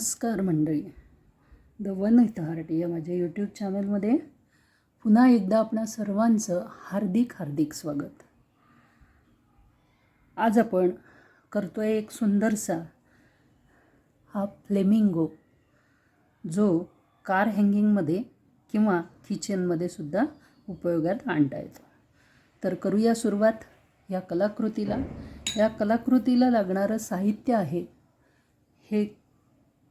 नमस्कार मंडळी. The one इथॉरिटी या माझ्या यूट्यूब चॅनलमध्ये पुन्हा एकदा आपणा सर्वांचं हार्दिक हार्दिक स्वागत. आज आपण करतो आहे एक सुंदरसा हा फ्लेमिंगो जो कार हँगिंगमध्ये किंवा किचनमध्ये सुद्धा उपयोगात आणता येतो. तर करूया सुरुवात या कलाकृतीला. या कलाकृतीला लागणारं साहित्य आहे हे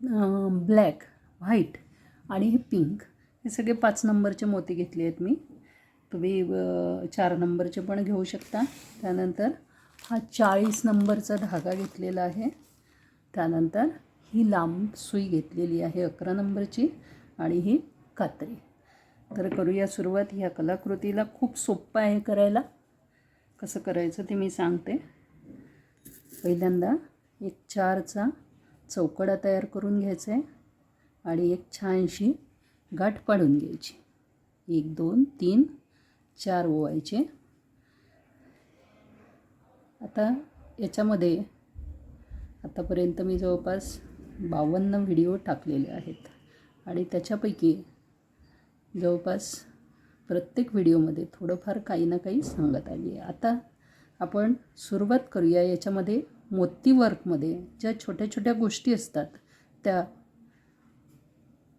ब्लॅक व्हाईट आणि हे पिंक हे सगळे पाच नंबरचे मोती घेतले आहेत मी. तुम्ही चार नंबरचे पण घेऊ शकता. त्यानंतर हा चाळीस नंबरचा धागा घेतलेला आहे. त्यानंतर ही लांब सुई घेतलेली आहे अकरा नंबरची आणि ही कात्री. तर करूया सुरुवात. ह्या कलाकृतीला खूप सोप्पं आहे करायला. कसं करायचं ते मी सांगते. पहिल्यांदा एक चारचा चौकडा तयार करून घ्यायचा आहे आणि एक छानशी गाठ पाडून घ्यायची. एक दोन तीन चार ओवायचे. आता याच्यामध्ये आतापर्यंत मी जवळपास बावन्न व्हिडिओ टाकलेले आहेत आणि त्याच्यापैकी जवळपास प्रत्येक व्हिडिओमध्ये थोडंफार काही ना काही सांगत आली आहे. आता आपण सुरुवात करूया याच्यामध्ये मोती वर्कमध्ये ज्या छोट्या छोट्या गोष्टी असतात त्या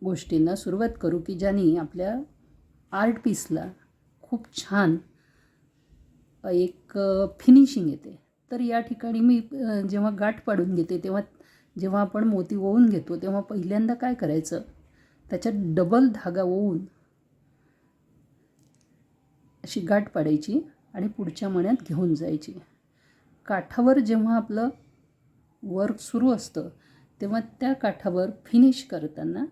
गोष्टींना सुरुवात करू की ज्याने आपल्या आर्ट पीसला खूप छान एक फिनिशिंग येते. तर या ठिकाणी मी जेव्हा गाठ पाडून घेते तेव्हा जेव्हा आपण मोती ओवून घेतो तेव्हा पहिल्यांदा काय करायचं? त्याच्यात डबल धागा ओवून अशी गाठ पाडायची आणि पुढच्या मण्यात घेऊन जायची. काठावर जेव्हा आपलं वर्क सुरू असतं तेव्हा त्या काठावर फिनिश करताना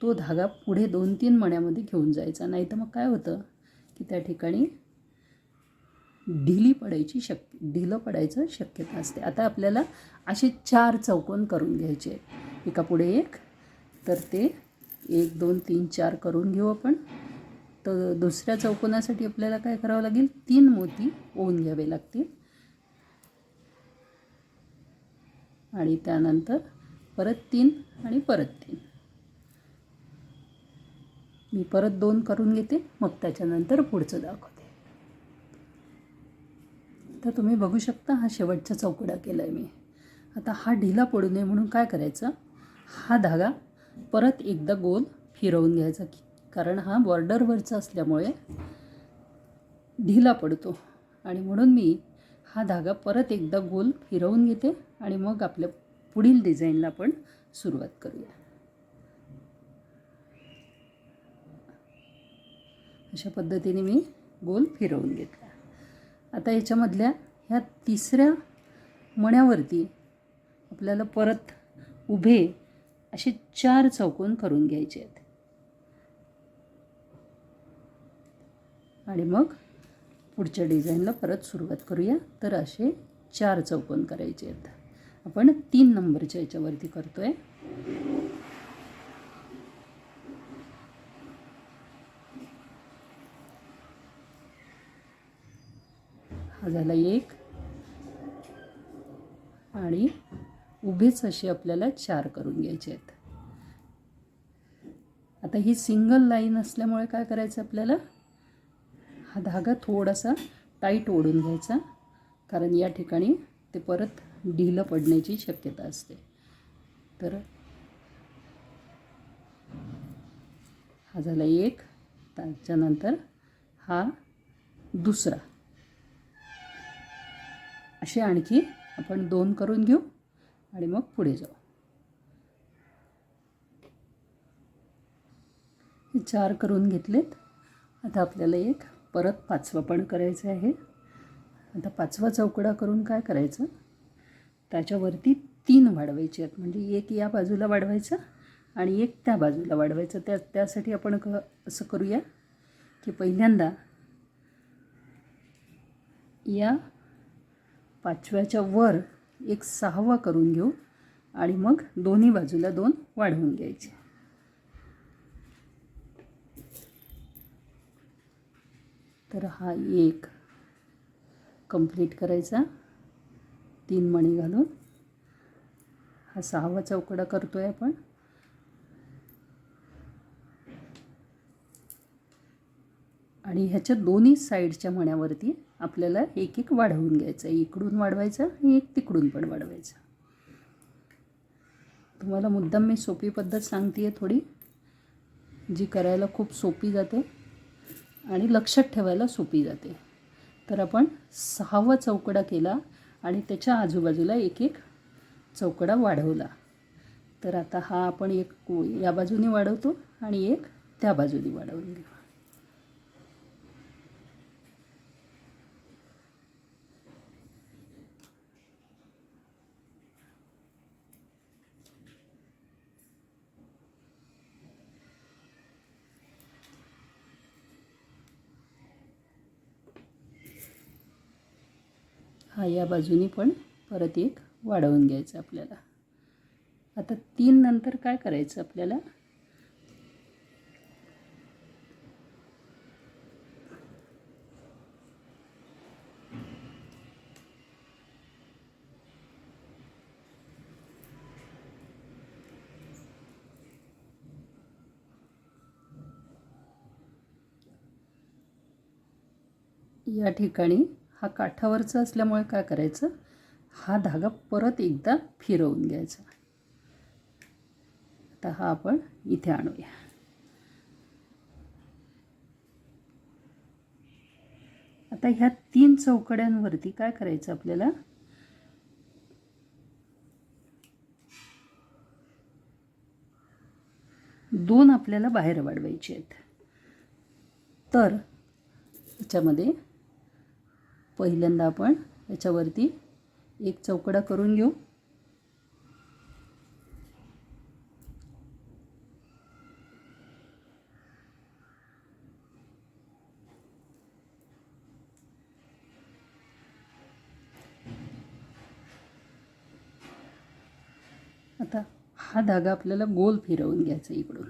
तो धागा पुढे दोन तीन मण्यामध्ये घेऊन जायचा. नाही तर मग काय होतं की त्या ठिकाणी ढिली पडायची शक्य ढिलं पडायचं शक्यता असते. आता आपल्याला असे चार चौकोन करून घ्यायचे एका पुढे एक तर ते एक दोन तीन चार करून घेऊ आपण. तर दुसऱ्या चौकोनासाठी आपल्याला काय करावं लागेल? तीन मोती ओवून घ्यावे लागतील. आणि त्यानंतर परत तीन आणि परत तीन. मी परत दोन करून घेते मग त्याच्यानंतर पुढचं दाखवते. तर तुम्ही बघू शकता हा शेवटचा चौकडा केला आहे मी. आता हा ढिला पडू नये म्हणून काय करायचं? हा धागा परत एकदा गोल फिरवून घ्यायचा कारण हा बॉर्डरवरचा असल्यामुळे ढिला पडतो. आणि म्हणून मी हा धागा परत एकदा गोल फिरवून घेते आणि मग आपल्या पुढील डिझाईनला आपण सुरुवात करूया. अशा पद्धतीने मी गोल फिरवून घेतला. आता याच्यामधल्या ह्या तिसऱ्या मण्यावरती आपल्याला परत उभे असे चार चौकोन करून घ्यायचे आहेत. आणि मग पुढच्या डिझाईनला परत सुरुवात करूया. तर असे चार चौकोन करायचे आहेत. आपण तीन नंबरच्या याच्यावरती करतो आहे हा झाला एक. आणि उभेच असे आपल्याला चार करून घ्यायचे आहेत. आता ही सिंगल लाईन असल्यामुळे काय करायचं आपल्याला? हा धागा थोडासा टाईट ओढून घ्यायचा कारण या ठिकाणी ते परत ढिलं पडण्याची शक्यता असते. तर हा झाला एक त्याच्यानंतर हा दुसरा. असे आणखी आपण दोन करून घेऊ आणि मग पुढे जाऊ. हे चार करून घेतलेत. आता आपल्याला एक परत पाचवा पण करायचं आहे. आता पाचवा चौकडा करून काय करायचं? त्याच्यावरती तीन वाढवायचे आहेत. म्हणजे एक या बाजूला वाढवायचं आणि एक त्या बाजूला वाढवायचं. त्या त्यासाठी आपण क असं करूया की पहिल्यांदा या पाचव्याच्या वर एक सहावा करून घेऊ आणि मग दोन्ही बाजूला दोन वाढवून घ्यायचे. तर हा एक कंप्लीट करायचा. तीन मणी घालून. हा सहावा चौकडा करतो आहे आपण. आणि ह्याच्या दोन्ही साईडच्या मण्यावरती आपल्याला एक एक वाढवून घ्यायचं. आहे इकडून वाढवायचं आणि एक तिकडून पण वाढवायचं. तुम्हाला मुद्दाम मी सोपी पद्धत सांगते आहे थोडी जी करायला खूप सोपी जाते. आणि लक्षात ठेवायला सोपी जाते. तर आपण सहावा चौकडा केला आणि त्याच्या आजूबाजूला एक एक चौकडा वाढवला. तर आता हा आपण एक या बाजूने वाढवतो आणि एक त्या बाजूने वाढवून घेऊ. हा या बाजूनी पण परत एक वाढवून घ्यायचं आपल्याला. आता तीन नंतर काय करायचं आपल्याला? या ठिकाणी हा काठावरचा असल्यामुळे काय करायचं? हा धागा परत एकदा फिरवून घ्यायचा. आता हा आपण इथे आणूया. आता ह्या तीन चौकड्यांवरती काय करायचं आपल्याला? दोन आपल्याला बाहेर वाढवायचे आहेत. तर त्याच्यामध्ये पहिल्यांदा आपण याच्यावरती एक चौकडा करून घेऊ. आता हा धागा आपल्याला गोल फिरवून घ्यायचा इकडून.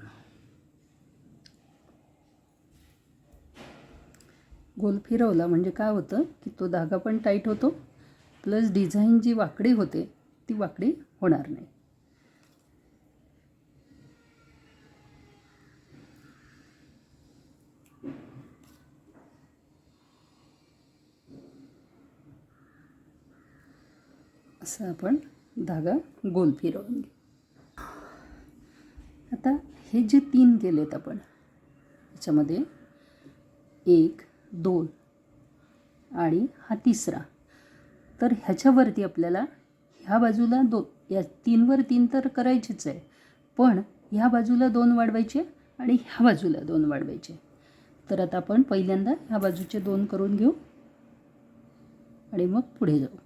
गोल फिरवला म्हणजे काय होतं की तो धागा पण टाईट होतो प्लस डिझाईन जी वाकडी होते ती वाकडी होणार नाही. असं आपण धागा गोल फिरवून घेऊ. आता हे जे तीन केलेत आपण याच्यामध्ये एक दोन आणि हा तिसरा. तर ह्याच्यावरती आपल्याला ह्या बाजूला दो या तीनवर तीन तर करायचीच आहे. पण ह्या बाजूला दोन वाढवायचे आणि ह्या बाजूला दोन वाढवायचे. तर आता आपण पहिल्यांदा ह्या बाजूचे दोन करून घेऊ आणि मग पुढे जाऊ.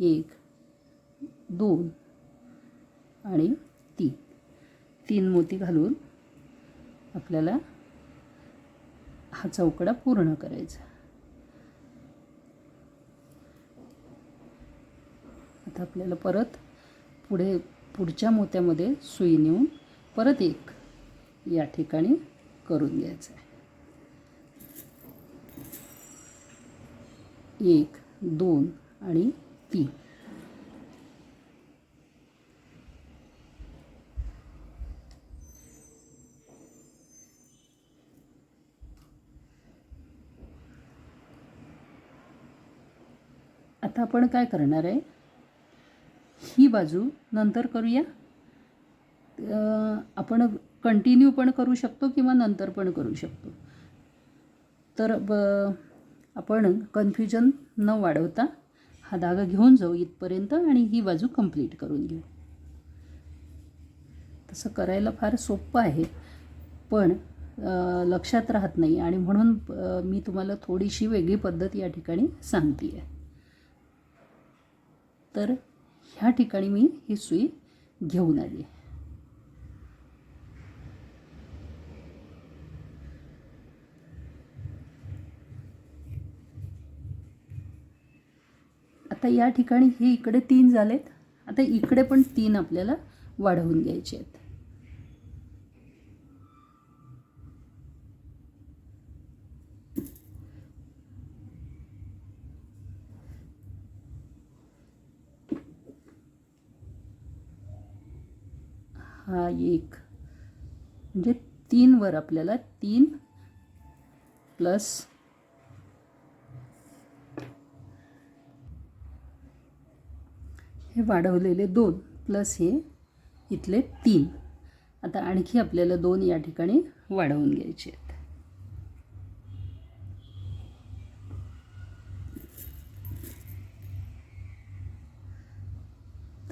एक दोन आणि तीन. तीन मोती घालून आपल्याला हा चौकडा पूर्ण करायचा. आता आपल्याला परत पुढे पुढच्या मोत्यामध्ये सुई नेऊन परत एक या ठिकाणी करून द्यायचं आहे. एक दोन आणि तीन. आता आपण काय करणार आहे? ही बाजू नंतर करूया. आपण कंटिन्यू पण करू शकतो किंवा नंतर पण करू शकतो. तर ब आपण कन्फ्युजन न वाढवता हा धागा घेऊन जाऊ इथपर्यंत आणि ही बाजू कंप्लीट करून घेऊ. तसं करायला फार सोपं आहे पण लक्षात राहत नाही आणि म्हणून मी तुम्हाला थोडीशी वेगळी पद्धत या ठिकाणी सांगते आहे तर ह्या ठिकाणी मी ही सुई घेऊन आली. आता या ठिकाणी हे इकडे तीन झालेत. आता इकडे पण तीन आपल्याला वाढवून घ्यायचे आहेत. तीनवर आपल्याला तीन प्लस हे वाढवलेले दोन प्लस हे इथले तीन. आता आणखी आपल्याला दोन या ठिकाणी वाढवून घ्यायचे आहेत.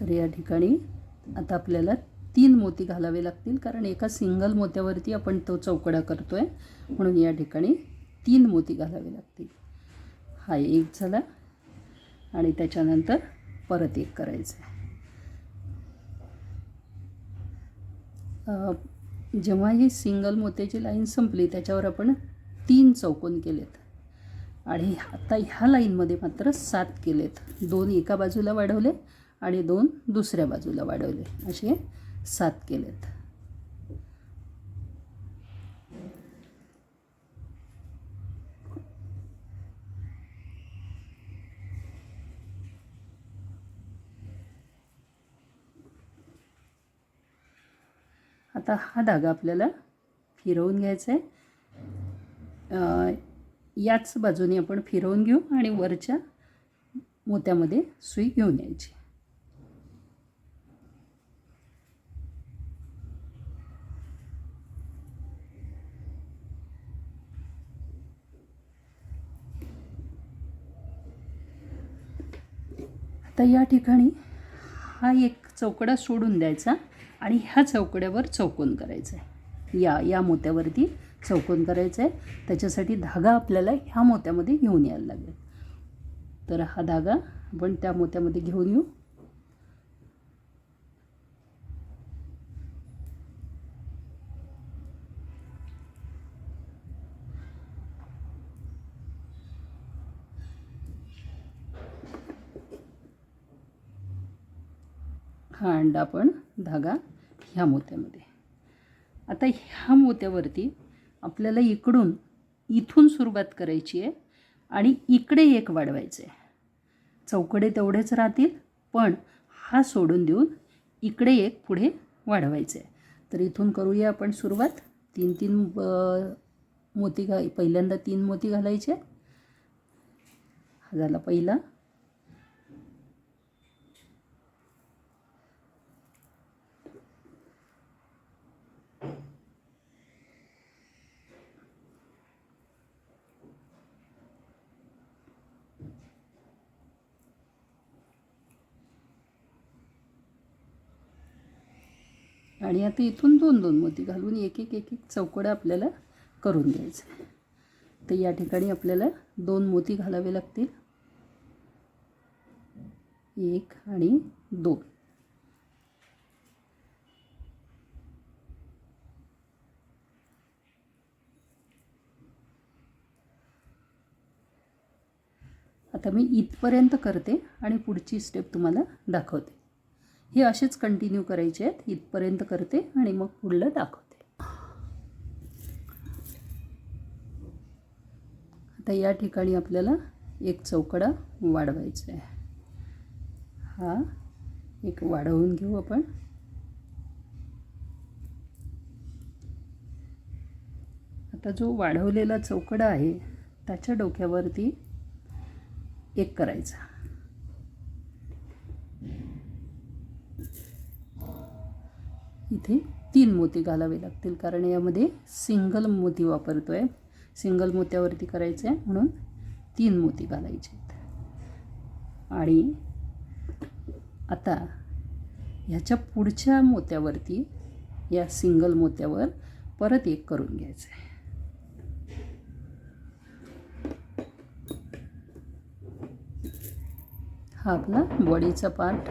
तर या ठिकाणी आता आपल्याला तीन मोती घालावे लागतील कारण एका सिंगल मोत्यावरती आपण तो चौकडा करतो आहे म्हणून या ठिकाणी तीन मोती घालावे लागतील. हा एक झाला. आणि त्याच्यानंतर परत एक करायचं आहे जेव्हा ही सिंगल मोत्याची लाईन संपली त्याच्यावर आपण तीन चौकोन केलेत. आणि आता ह्या लाईनमध्ये मात्र सात केलेत. दोन एका बाजूला वाढवले आणि दोन दुसऱ्या बाजूला वाढवले. असे सात केलेत. आता हा धागा आपल्याला फिरवून घ्यायचा आहे याच बाजूने आपण फिरवून घेऊ आणि वरच्या मोत्यामध्ये सुई घेऊन यायची. तर या ठिकाणी हा एक चौकडा सोडून द्यायचा आणि ह्या चौकड्यावर चौकोन करायचा आहे या या मोत्यावरती चौकोन करायचं आहे त्याच्यासाठी धागा आपल्याला ह्या मोत्यामध्ये घेऊन यायला लागेल. तर हा धागा आपण त्या मोत्यामध्ये घेऊन येऊ. हा अंडा आपण धागा ह्या मोत्यामध्ये. आता ह्या मोत्यावरती आपल्याला इकडून इथून सुरुवात करायची आहे आणि इकडे एक वाढवायचं आहे. चौकडे तेवढेच राहतील पण हा सोडून देऊन इकडे एक पुढे वाढवायचं आहे. तर इथून करूया आपण सुरुवात. तीन तीन मोती घा पहिल्यांदा तीन मोती घालायचे. हा झाला पहिला. आणि आता इथून दोन दोन मोती घालून एक एक एक एक चौकडा आपल्याला करून द्यायचं. तर या ठिकाणी आपल्याला दोन मोती घालावे लागतील. एक आणि दोन. आता मी इथपर्यंत करते आणि पुढची स्टेप तुम्हाला दाखवते. हे असेच कंटिन्यू करायचे आहेत. इथपर्यंत करते आणि मग पुढलं दाखवते. आता या ठिकाणी आपल्याला एक चौकडा वाढवायचा आहे. हा एक वाढवून घेऊ आपण. आता जो वाढवलेला चौकडा आहे त्याच्या डोक्यावरती एक करायचा. इथे तीन मोती घालावे लागतील कारण यामध्ये सिंगल मोती वापरतो आहे सिंगल मोत्यावरती करायचं आहे म्हणून तीन मोती घालायचे आहेत. आणि आता ह्याच्या पुढच्या मोत्यावरती या सिंगल मोत्यावर परत एक करून घ्यायचं आहे हा आपला बॉडीचा पार्ट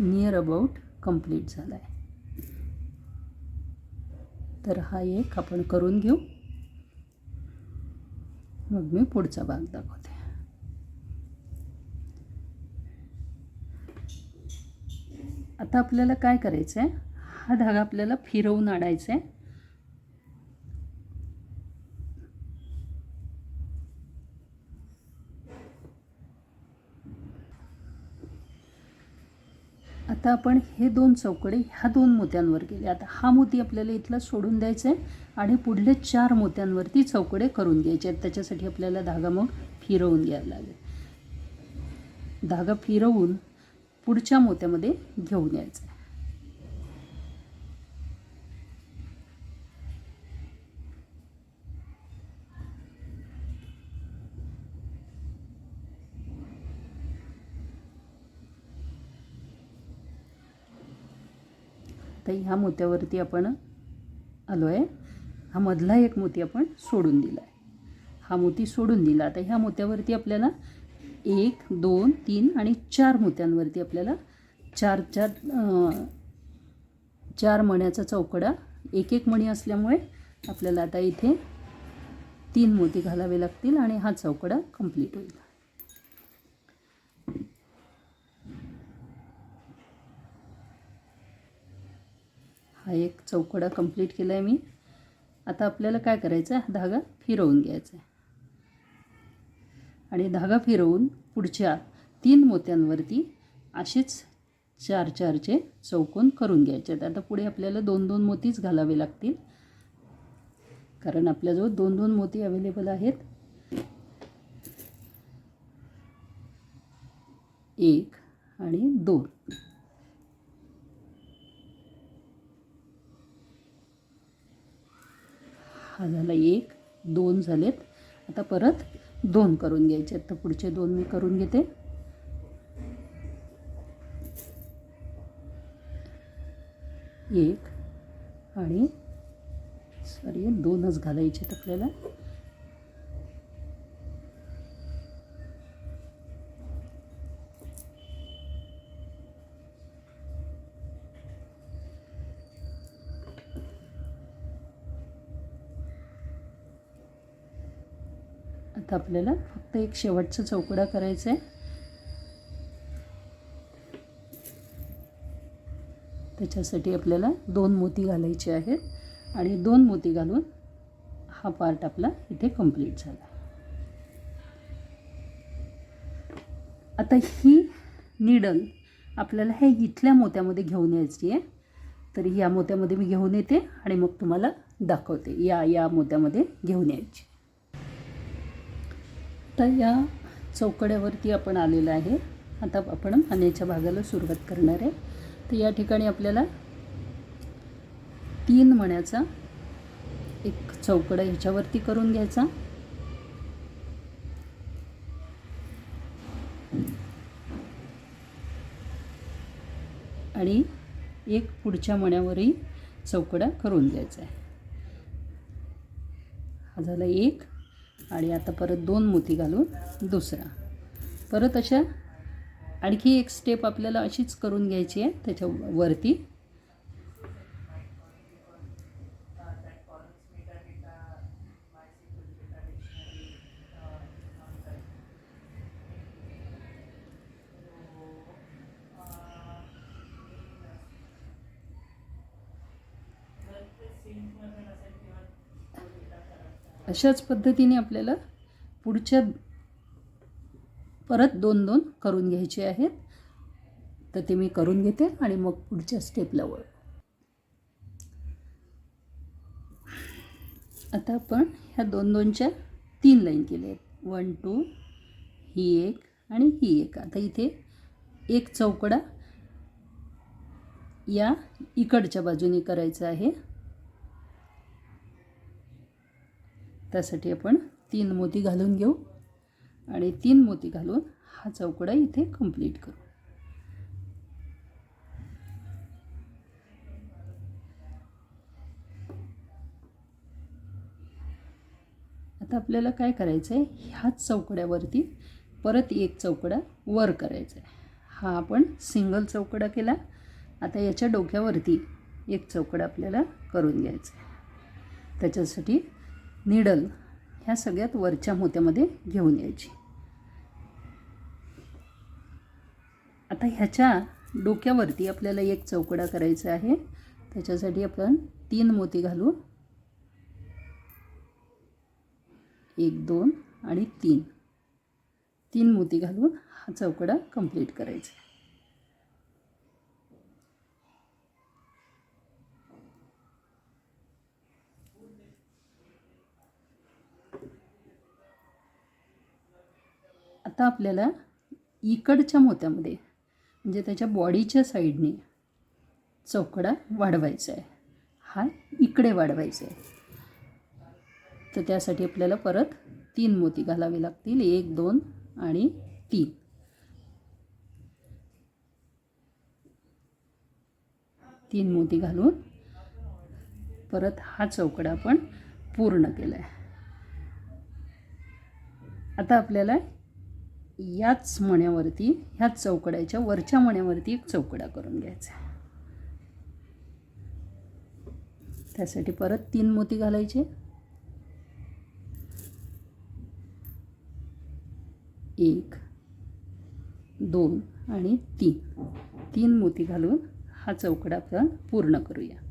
नियर अबाउट कंप्लीट झाला आहे तर हा एक आपण करून घेऊ. मग मी पुढचा भाग दाखवते. आता आपल्याला काय करायचं आहे हा धागा आपल्याला फिरवून आणायचा आहे आता आपण हे दोन चौकडे ह्या दोन मोत्यांवर गेले आता हा मोती आपल्याला इथला सोडून द्यायचा आहे आणि पुढले चार मोत्यांवरती चौकडे करून घ्यायचे आहेत. त्याच्यासाठी आपल्याला धागा मग फिरवून घ्यायला लागेल. धागा फिरवून पुढच्या मोत्यामध्ये घेऊन यायचं ह्या मोत्यावरती आपण आलो आहे हा मधला एक मोती आपण सोडून दिला आहे हा मोती सोडून दिला. आता ह्या मोत्यावरती आपल्याला एक दोन तीन आणि चार मोत्यांवरती आपल्याला चार चार चार मण्याचा चौकडा एक एक मणी असल्यामुळे आपल्याला आता इथे तीन मोती घालावे लागतील आणि हा चौकडा कंप्लीट होईल. हा एक चौकडा कंप्लीट केला आहे मी. आता आपल्याला काय करायचं आहे धागा फिरवून घ्यायचा आहे आणि धागा फिरवून पुढच्या तीन मोत्यांवरती असेच चार चारचे चौकोन करून घ्यायचे आहेत आता पुढे आपल्याला दोन दोन मोतीच घालावे लागतील. कारण आपल्याजवळ दोन दोन मोती अवेलेबल आहेत. एक आणि दोन. हा झाला एक दोन झालेत. आता परत दोन करून घ्यायचे आहेत. तर पुढचे दोन मी करून घेते. एक आणि सॉरी दोनच घालायचे आहेत आपल्याला. आता आपल्याला फक्त एक शेवटचा चौकडा करायचा आहे. त्याच्यासाठी आपल्याला दोन मोती घालायचे आहेत आणि दोन मोती घालून हा पार्ट आपला इथे कंप्लीट झाला. आता ही निडल आपल्याला हे इथल्या मोत्यामध्ये घेऊन यायची आहे. तर या मोत्यामध्ये मी घेऊन येते आणि मग तुम्हाला दाखवते. या या मोत्यामध्ये घेऊन यायची. आत्ता या चौकड्यावरती आपण आलेलं आहे. आता आपण पाण्याच्या भागाला सुरुवात करणार आहे. तर या ठिकाणी आपल्याला तीन मण्याचा एक चौकडा ह्याच्यावरती करून घ्यायचा. आणि एक पुढच्या मण्यावरही चौकडा करून घ्यायचा आहे. हा झाला एक आणि आता परत दोन मोती घालून दुसरा. परत अशा आणखी एक स्टेप आपल्याला अशीच करून घ्यायची आहे त्याच्या वरती. अशाच पद्धतीने आपल्याला पुढच्या परत दोन दोन करून घ्यायचे आहेत. तर ते मी करून घेते आणि मग पुढच्या स्टेपला वळ. आता आपण ह्या दोन दोनच्या तीन लाईन केल्या आहेत. वन टू ही एक आणि ही एक. आता इथे एक चौकडा या इकडच्या बाजूने करायचा आहे. त्यासाठी आपण तीन मोती घालून घेऊ. आणि तीन मोती घालून हा चौकडा इथे कंप्लीट करू. आता आपल्याला काय करायचं आहे ह्याच चौकड्यावरती परत एक चौकडा वर करायचा आहे हा आपण सिंगल चौकडा केला. आता याच्या डोक्यावरती एक चौकडा आपल्याला करून घ्यायचा आहे त्याच्यासाठी निडल ह्या सगळ्यात वरच्या मोत्यामध्ये घेऊन यायची. आता ह्याच्या डोक्यावरती आपल्याला एक चौकडा करायचा आहे. त्याच्यासाठी आपण तीन मोती घालू. एक दोन आणि तीन. तीन मोती घालून हा चौकडा कंप्लीट करायचा. आता आपल्याला इकडच्या मोत्यामध्ये म्हणजे त्याच्या बॉडीच्या साईडने चौकडा वाढवायचा आहे. हा इकडे वाढवायचा आहे. तर त्यासाठी आपल्याला परत तीन मोती घालावे लागतील. एक दोन आणि तीन. तीन मोती घालून परत हा चौकडा आपण पूर्ण केला आहे आता आपल्याला याच मण्यावरती ह्याच चौकड्याच्या वरच्या मण्यावरती एक चौकडा करून घ्यायचा त्यासाठी परत तीन मोती घालायचे. एक दोन आणि तीन. तीन मोती घालून हा चौकडा आपण पूर्ण करूया.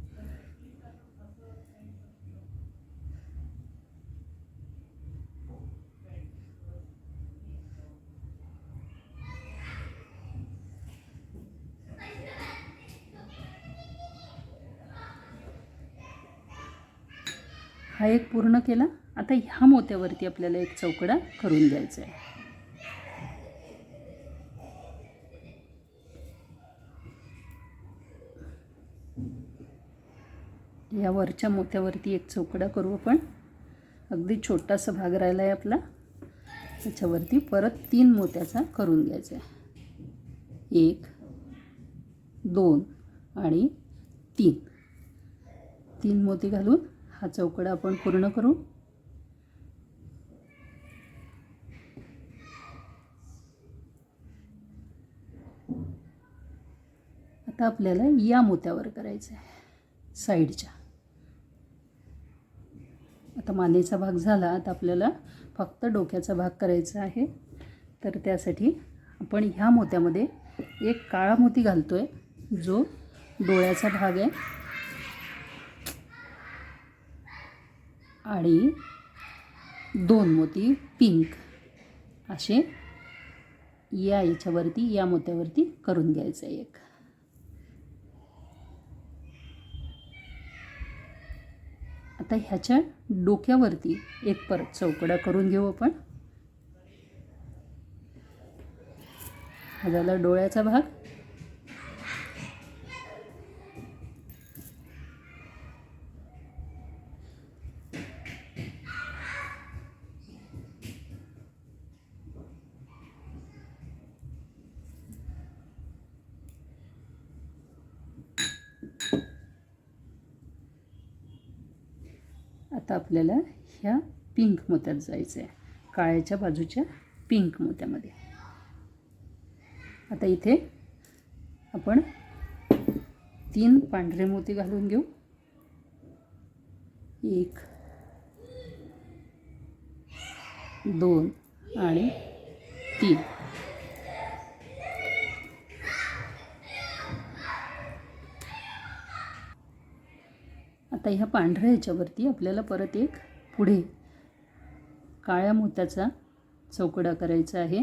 हा एक पूर्ण केला. आता ह्या मोत्यावरती आपल्याला एक चौकडा करून द्यायचा आहे या वरच्या मोत्यावरती एक चौकडा करू आपण. अगदी छोटासा भाग राहिला आहे आपला. त्याच्यावरती परत तीन मोत्याचा करून घ्यायचा आहे एक दोन आणि तीन. तीन मोती घालून हा चौकडा आपण पूर्ण करू. आता आपल्याला या मोत्यावर करायचं आहे साईडच्या. आता मानेचा भाग झाला आता आपल्याला फक्त डोक्याचा भाग करायचा आहे. तर त्यासाठी आपण ह्या मोत्यामध्ये एक काळा मोती घालतो आहे जो डोळ्याचा भाग आहे. आणि दोन मोती पिंक असे या याच्यावरती या मोत्यावरती करून घ्यायचं आहे एक. आता ह्याच्या डोक्यावरती एक परत चौकडा करून घेऊ आपण. हा झाला डोळ्याचा भाग. आता आपल्याला ह्या पिंक मोत्यात जायचं आहे. काळ्याच्या बाजूच्या पिंक मोत्यामध्ये. आता इथे आपण तीन पांढरे मोती घालून घेऊ. एक दोन आणि तीन. आता ह्या पांढऱ्या ह्याच्यावरती आपल्याला परत एक पुढे काळ्या मोत्याचा चौकडा करायचा आहे.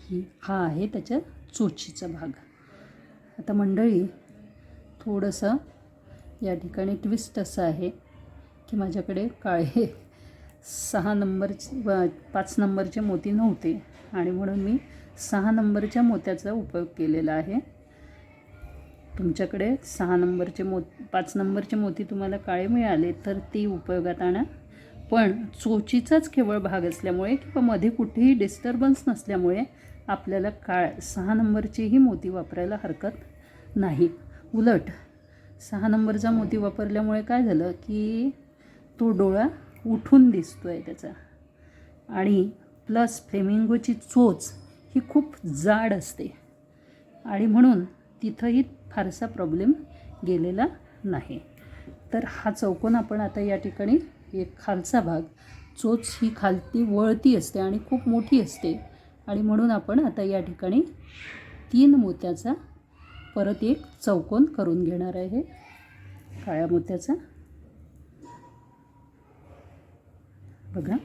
ही हा आहे त्याच्या चोचीचा भाग. आता मंडळी थोडंसं या ठिकाणी ट्विस्ट असं आहे की माझ्याकडे काळे सहा नंबरचे पाच नंबरचे मोती नव्हते आणि म्हणून मी सहा नंबरच्या मोत्याचा उपयोग केलेला आहे. तुमच्याकडे सहा नंबरचे मो पाच नंबरचे मोती तुम्हाला काळे मिळाले तर ते उपयोगात आणा. पण चोचीचाच केवळ भाग असल्यामुळे किंवा मध्ये कुठेही डिस्टर्बन्स नसल्यामुळे आपल्याला काळ सहा नंबरचीही मोती वापरायला हरकत नाही. उलट सहा नंबरचा मोती वापरल्यामुळे काय झालं की तो डोळा उठून दिसतो आहे त्याचा. आणि प्लस फ्लेमिंगोची चोच ही खूप जाड असते. आणि म्हणून तिथंही फारसा प्रॉब्लेम गेलेला नाही. तर हा चौकोन आपण आता या ठिकाणी एक खालचा भाग चोच ही खालती वळती असते आणि खूप मोठी असते. आणि म्हणून आपण आता या ठिकाणी तीन मोत्याचा परत एक चौकोन करून घेणार आहे. काळ्या मोत्याचा. बघा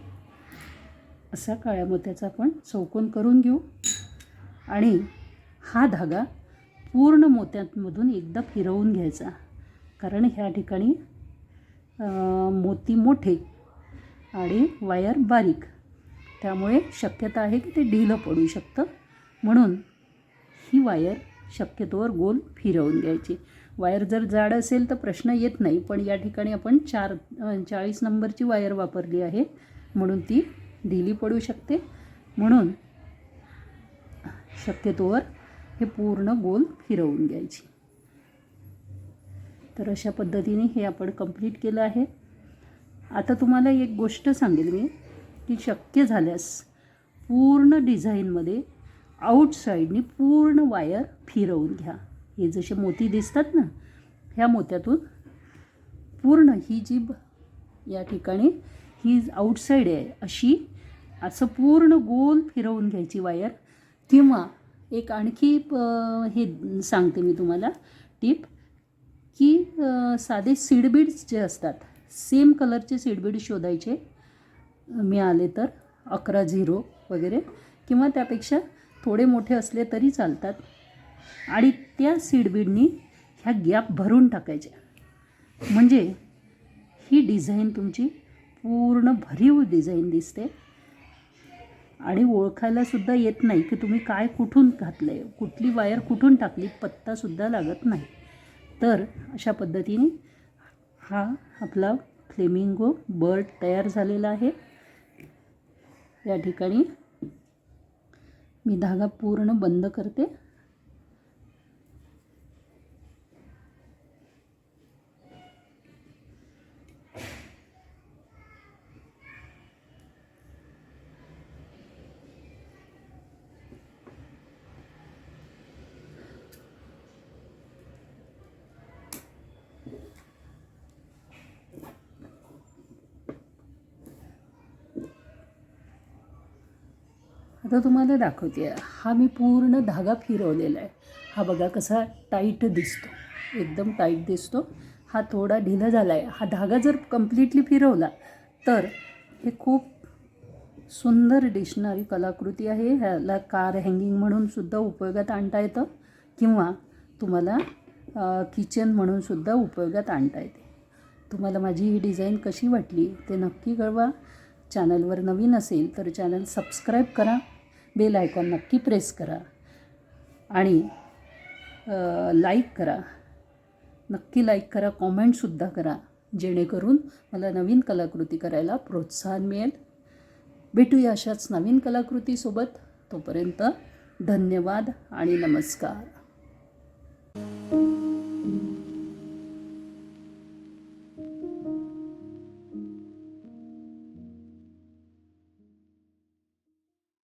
असा काळ्या मोत्याचा आपण चौकोन करून घेऊ. आणि हा धागा पूर्ण मोत्यांमधून एकदा फिरवून घ्यायचा. कारण ह्या ठिकाणी मोती मोठे आणि वायर बारीक. त्यामुळे शक्यता आहे की ते ढिलं पडू शकतं. म्हणून ही वायर शक्यतोवर गोल फिरवून घ्यायची. वायर जर जाड असेल तर प्रश्न येत नाही पण या ठिकाणी आपण चार चाळीस नंबरची वायर वापरली आहे. म्हणून ती ढिली पडू शकते. म्हणून शक्यतोवर हे पूर्ण गोल फिरवून घ्यायची. तर अशा पद्धतीने हे आपण कंप्लीट केलं आहे. आता तुम्हाला एक गोष्ट सांगेल मी की शक्य झाल्यास पूर्ण डिझाईनमध्ये आउटसाईडनी पूर्ण वायर फिरवून घ्या. हे जसे मोती दिसतात ना ह्या मोत्यातून पूर्ण ही जी ब- या ठिकाणी ही आउटसाईड आहे अशी असं पूर्ण गोल फिरवून घ्यायची वायर किंवा एक आणखी प- हे सांगते मी तुम्हाला टीप की साधे सीडबीड्स जे असतात सेम कलरचे सीडबीड शोधायचे. मिळाले तर अकरा झिरो वगैरे किंवा त्यापेक्षा थोडे मोठे असले तरी चालतात. आणि त्या सीडबीडनी ह्या गॅप भरून टाकायच्या. म्हणजे ही डिझाईन तुमची पूर्ण भरीव डिझाईन दिसते. आणि ओळखायला सुद्धा येत नाही की तुम्ही काय कुठून घातलं आहे कुठली वायर कुठून टाकली पत्तासुद्धा लागत नाही. तर अशा पद्धतीने हा आपला फ्लेमिंगो बर्ड तयार झालेला आहे. या ठिकाणी मी धागा पूर्ण बंद करते. आता तुम्हाला दाखवते. हा मी पूर्ण धागा फिरवलेला आहे. हा बघा कसा टाईट दिसतो. एकदम टाईट दिसतो. हा थोडा ढिला झाला आहे हा धागा जर कम्प्लिटली फिरवला तर हे खूप सुंदर डिशनरी कलाकृती आहे. ह्याला कार हँगिंग म्हणून सुद्धा उपयोगात आणता येतं किंवा तुम्हाला किचन म्हणून सुद्धा उपयोगात आणता येते. तुम्हाला माझी ही डिझाईन कशी वाटली ते नक्की कळवा. चॅनलवर नवीन असेल तर चॅनल सबस्क्राईब करा. बेल आयकॉन नक्की प्रेस करा आणि लाईक करा. नक्की लाईक करा कॉमेंटसुद्धा करा जेणेकरून मला नवीन कलाकृती करायला प्रोत्साहन मिळेल. भेटूया अशाच नवीन कलाकृतीसोबत. तोपर्यंत धन्यवाद आणि नमस्कार.